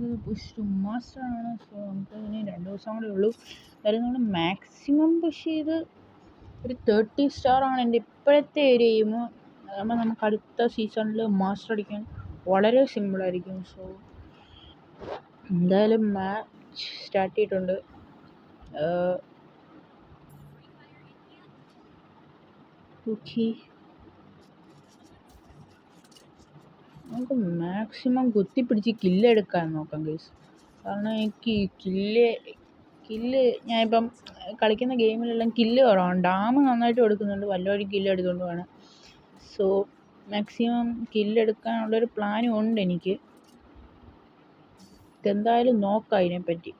നമുക്ക് push മാസ്റ്ററാണ് so നമുക്ക് ഇനി രണ്ട് ദിവസം കൂടെ ഉള്ളൂ. കാര്യം നമ്മൾ മാക്സിമം പുഷ് ചെയ്ത് ഒരു തേർട്ടി സ്റ്റാർ ആണ് എന്റെ ഇപ്പോഴത്തെ ഒരു എയിം അതാകുമ്പോൾ നമുക്ക് അടുത്ത സീസണിൽ മാസ്റ്റർ അടിക്കാൻ വളരെ സിമ്പിളായിരിക്കും സോ എന്തായാലും മാച്ച് സ്റ്റാർട്ട് ചെയ്തിട്ടുണ്ട്. ഓക്കെ നമുക്ക് മാക്സിമം കുത്തിപ്പിടിച്ച് കില്ലെടുക്കാൻ നോക്കാം ഗൈസ് കാരണം എനിക്ക് കില്ല് കില്ല് ഞാനിപ്പം കളിക്കുന്ന ഗെയിമിലെല്ലാം കില്ല് കുറവാണ്. ഡാം നന്നായിട്ട് കൊടുക്കുന്നുണ്ട്. വല്ലവരും കില്ല് എടുത്തുകൊണ്ട് വേണം. സോ മാക്സിമം കില്ലെടുക്കാനുള്ളൊരു പ്ലാനും ഉണ്ട് എനിക്ക് എന്തായാലും നോക്കാം അതിനെപ്പറ്റി.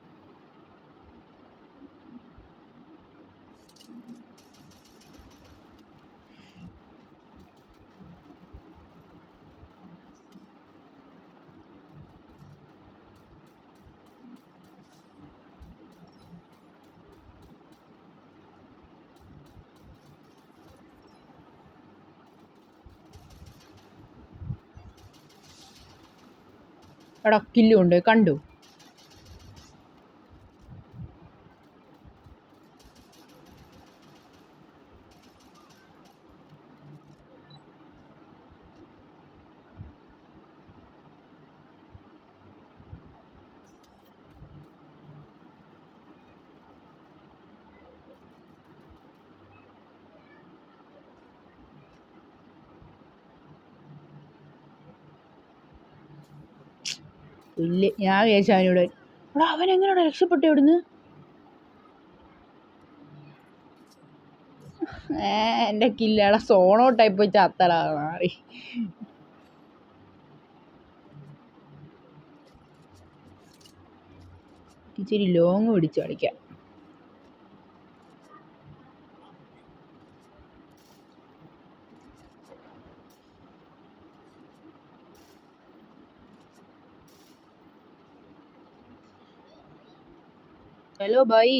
എടാ കില്ലുണ്ട് കണ്ടു. ഇല്ല ഞാൻ വിചാരിച്ചു അവനോട് അവൻ എങ്ങനെയാണ് രക്ഷപ്പെട്ടു ഇവിടുന്ന്? എന്റെ കില്ലടാ സോണോ ടൈപ്പ് വെച്ച് അത്തടാ മാറി. ഇച്ചിരി ലോങ് പിടിച്ച് കളിക്കാം. हेलो भाई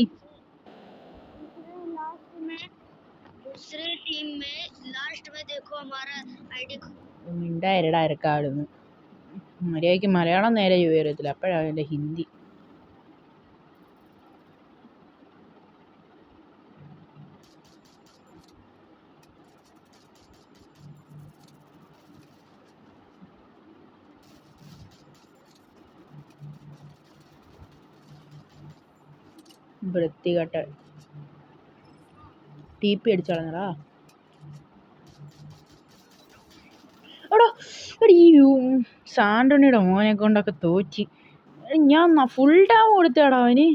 लास्ट में दूसरी टीम में लास्ट में देखो हमारा आईडी മിണ്ടായിരടാ ഇരക്കാടുന്ന് മര്യാദയ്ക്ക് മലയാളം നേരെ വിവരത്തില്ല അപ്പോഴാണ് എൻ്റെ ഹിന്ദി വൃത്തികെട്ട. ടി പി അടിച്ചു കളഞ്ഞടാ എടാ എടാ സാൻഡണിയുടെ മോനെ കൊണ്ടൊക്കെ തോറ്റി. ഞാൻ ഫുൾ ഡാം കൊടുത്തേടാ അവന്.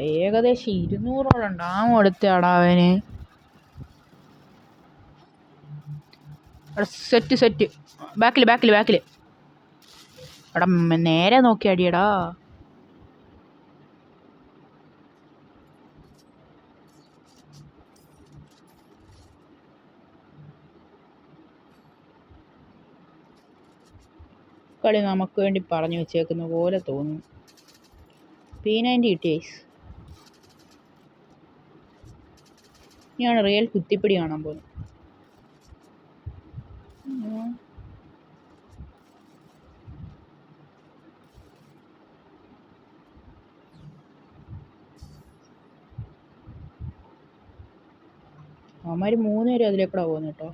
ഏകദേശം ഇരുന്നൂറോളം ഡാം കൊടുത്തേടാ അവന്. സെറ്റ് സെറ്റ് ബാക്കിൽ ബാക്കിൽ ബാക്കിൽ എടാ നേരെ നോക്കി അടിയടാ. കളി നമുക്ക് വേണ്ടി പറഞ്ഞു വെച്ചേക്കുന്ന പോലെ തോന്നുന്നു പി നയന്റി കിട്ടിയേസ് ഞാൻ റിയൽ കുത്തിപ്പിടി കാണാൻ പോകുന്നു അവന്മാർ മൂന്ന് പേരും അതിലേക്കൂടെ പോകുന്നു കേട്ടോ.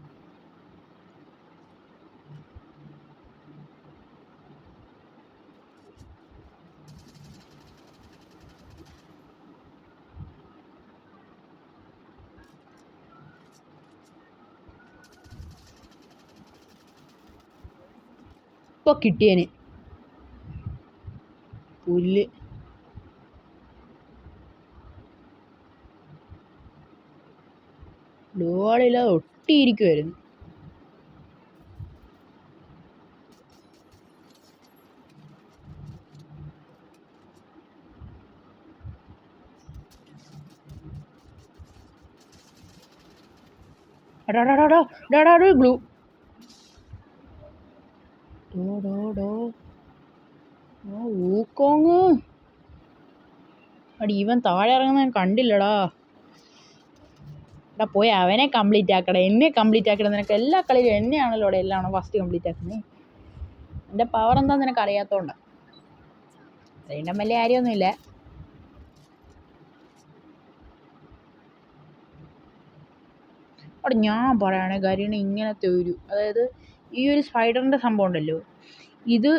ഇപ്പൊ കിട്ടിയേന്. പുല്ല്. ഡോളില്ലാതെ ഒട്ടിയിരിക്കുമായിരുന്നു ഗ്ലൂ ഡോ ഡോ ഡോ. ഓ ഊക്കോങ് അടി ഇവൻ താഴെ ഇറങ്ങുന്ന ഞാൻ കണ്ടില്ലടാ. എടാ പോയി അവനെ കംപ്ലീറ്റ് ആക്കടാ. എന്നെ കംപ്ലീറ്റ് ആക്കടാ. നിനക്ക് എല്ലാ കളിയിലും എന്നെയാണല്ലോ ഇവിടെ എല്ലാം ഫസ്റ്റ് കംപ്ലീറ്റ് ആക്കുന്നത് എന്റെ പവർ എന്താ നിനക്ക് അറിയാത്തോണ്ട്? അതിന്റെ വലിയ കാര്യമൊന്നുമില്ല. അവിടെ ഞാൻ പറയുകയാണെങ്കിൽ കാര്യമാണ് ഇങ്ങനത്തെ ഒരു അതായത് ഈ ഒരു സ്പൈഡറിന്റെ സംഭവം ഉണ്ടല്ലോ. ഇത്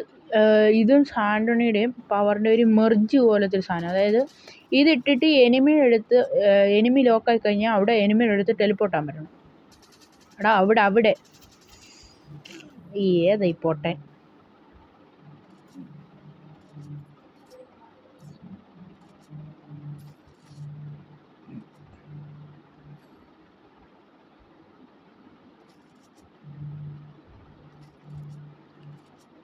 ഇതും സാൻഡണിയുടെയും പവറിന്റെ ഒരു മെർജ് പോലത്തെ ഒരു സാധനം. അതായത് ഇതിട്ടിട്ട് എനിമിയുടെ അടുത്ത് എനിമി ലോക്കായി കഴിഞ്ഞാൽ അവിടെ എനിമിയുടെ അടുത്ത് ടെലിപ്പോർട്ടാൻ പറ്റണം. എടാ അവിടെ അവിടെ. ഏതായി പൊട്ടൻ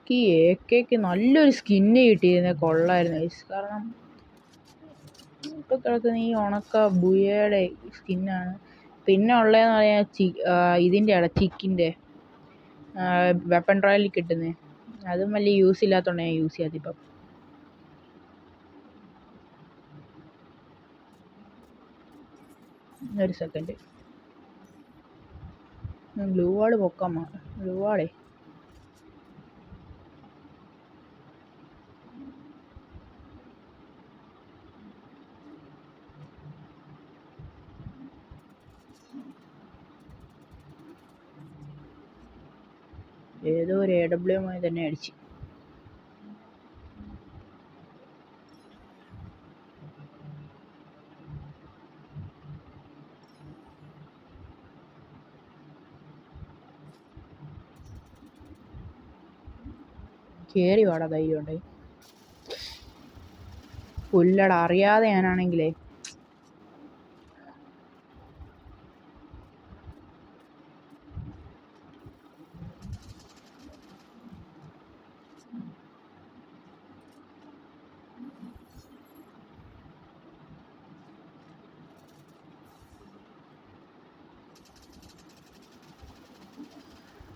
ഈ എ കെക്ക് നല്ലൊരു സ്കിന്ന് കിട്ടിയിരുന്നെ കൊള്ളായിരുന്നു. ഗൈസ് കാരണം ഇപ്പം കിടക്കുന്ന ഈ ഉണക്ക ബുയയുടെ സ്കിന്നാണ് പിന്നെ ഉള്ളതെന്ന് പറയാൻ ചി ഇതിന്റെ ആണ് ചിക്കിന്റെ വെപ്പൺ ട്രയലിൽ കിട്ടുന്നത് അതും വലിയ യൂസ് ഇല്ലാത്തതുകൊണ്ട് ഞാൻ യൂസ് ചെയ്യാത്തത് ഇപ്പം. ഒരു സെക്കൻഡ് ബ്ലൂ വാൾ പൊക്കാൻ ബ്ലൂ വാളേ ഏതോ ഒരു എ ഡബ്ല്യു എമ്മായി തന്നെ അടിച്ച്. കയറി വാടാ ധൈര്യം ഉണ്ടെങ്കിൽ പുല്ലട അറിയാതെ ഞാനാണെങ്കിലേ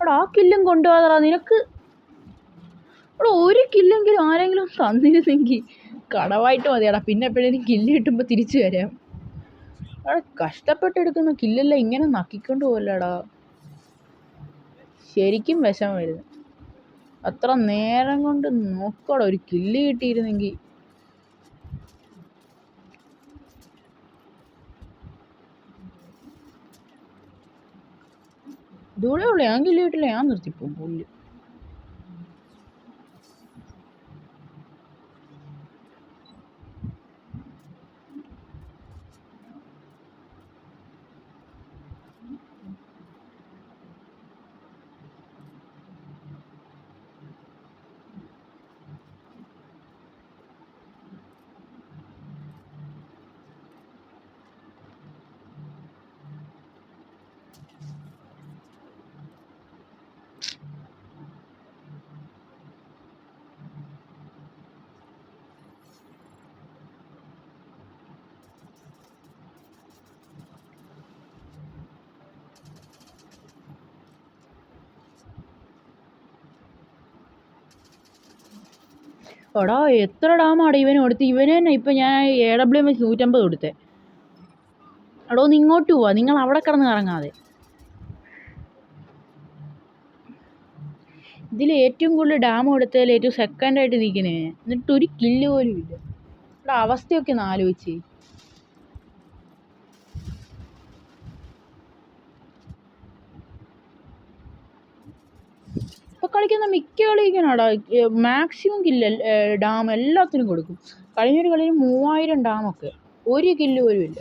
എടാ ആ കില്ലും കൊണ്ടുപോകാതെടാ നിനക്ക് എടാ ഒരു കില്ലെങ്കിലും ആരെങ്കിലും തന്നിരുന്നെങ്കിൽ കടവായിട്ട് മതിയാടാ. പിന്നെ എപ്പോഴേലും കില്ല് കിട്ടുമ്പോൾ തിരിച്ചു വരാം. എടാ കഷ്ടപ്പെട്ടെടുക്കുന്ന കില്ലെല്ലാം ഇങ്ങനെ നക്കിക്കൊണ്ട് പോകല്ലടാ ശരിക്കും വിഷമം വരുന്നു. അത്ര നേരം കൊണ്ട് നോക്കടാ ഒരു കില്ല് കിട്ടിയിരുന്നെങ്കിൽ ഇതുകൂടെ ഉള്ളു. ഞാൻ നിർത്തിപ്പോവും പുല്ല്. എടാ എത്ര ഡാമാണ് ഇവന് കൊടുത്ത്? ഇവന് തന്നെ ഇപ്പം ഞാൻ എ ഡബ്ല്യു എം എസ് നൂറ്റമ്പത് കൊടുത്തേ. എടോ ഒന്ന് ഇങ്ങോട്ട് പോവാ. നിങ്ങൾ അവിടെ കിടന്ന് കറങ്ങാതെ. ഇതിൽ ഏറ്റവും കൂടുതൽ ഡാം കൊടുത്തതിൽ ഏറ്റവും സെക്കൻഡായിട്ട് നിൽക്കുന്നേ എന്നിട്ട് ഒരു കില്ല് പോലും ഇല്ല. എടാ അവസ്ഥയൊക്കെ ഒന്ന് ആലോചിച്ച്. കളിക്കുന്ന മിക്ക കളിക്കാനാടാ മാക്സിമം കില്ല് ഡാം എല്ലാത്തിനും കൊടുക്കും. കഴിഞ്ഞൊരു കളിയിൽ മൂവായിരം ഡാമൊക്കെ ഒരു കില്ല് പോലും ഇല്ല.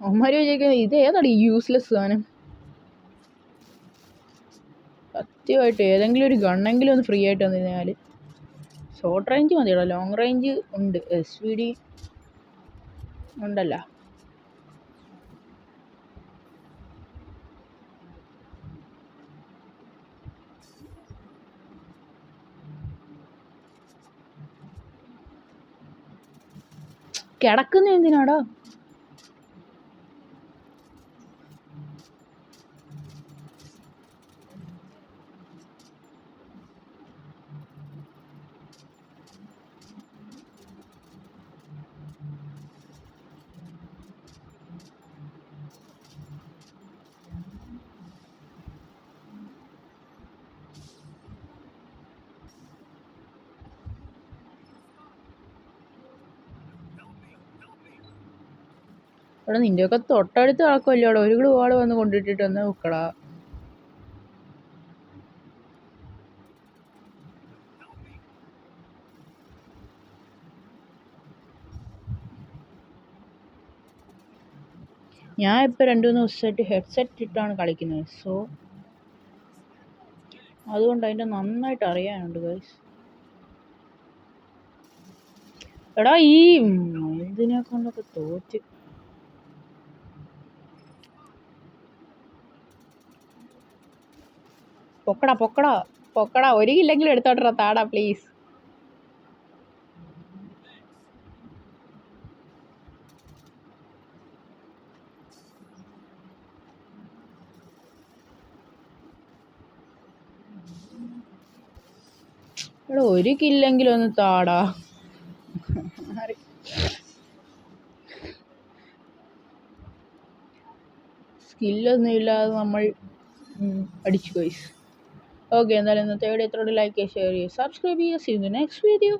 അവന്മാർ വിചാരിക്കുന്നത് ഇത് ഏതാണ് യൂസ്ലെസ് സാധനം? സത്യമായിട്ട് ഏതെങ്കിലും ഒരു ഗണ്ണെങ്കിലും ഒന്ന് ഫ്രീ ആയിട്ട് വന്നിരുന്നാൽ ഷോർട്ട് റേഞ്ച് മതിയല്ലോ ലോങ് റേഞ്ച് ഉണ്ട്. എസ് വി ഡി ഉണ്ടല്ലോ. കിടക്കുന്ന എന്തിനാടാ? എടാ നിന്റെയൊക്കെ തൊട്ടടുത്ത് നടക്കുമല്ലോടാ ഒരു ഗ്ലൂ വാൾ വന്ന് കൊണ്ടിട്ടിട്ട് ഒന്ന് വെക്കടാ ഞാൻ ഇപ്പോൾ രണ്ട് മൂന്ന് ദിവസമായിട്ട് ഹെഡ്സെറ്റ് ഇട്ടാണ് കളിക്കുന്നത്. സോ അതുകൊണ്ട് അതിന്റെ നന്നായിട്ട് അറിയാനുണ്ട് ഗൈസ് എടാ ഈ ഇതിനെ കൊണ്ടൊക്കെ തോറ്റ് പൊക്കടാ പൊക്കടാ പൊക്കടാ. ഒരു കില്ലെങ്കിലും എടുത്തോട്ടെ താടാ പ്ലീസ് എടാ ഒരു കില്ലെങ്കിലും ഒന്ന് താടാ. സ്കില്ലൊന്നും ഇല്ലാതെ നമ്മൾ അടിച്ചു ഗൈസ് ഓക്കെ എന്തായാലും ഇന്നത്തെ വീഡിയോ എത്രയോട് ലൈക്ക് ചെയ്യുക ഷെയർ ചെയ്യുക. സബ്സ്ക്രൈബ് ചെയ്യുക സീ നെക്സ്റ്റ് വീഡിയോ